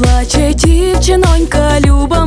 Плаче, дівчинонька, люба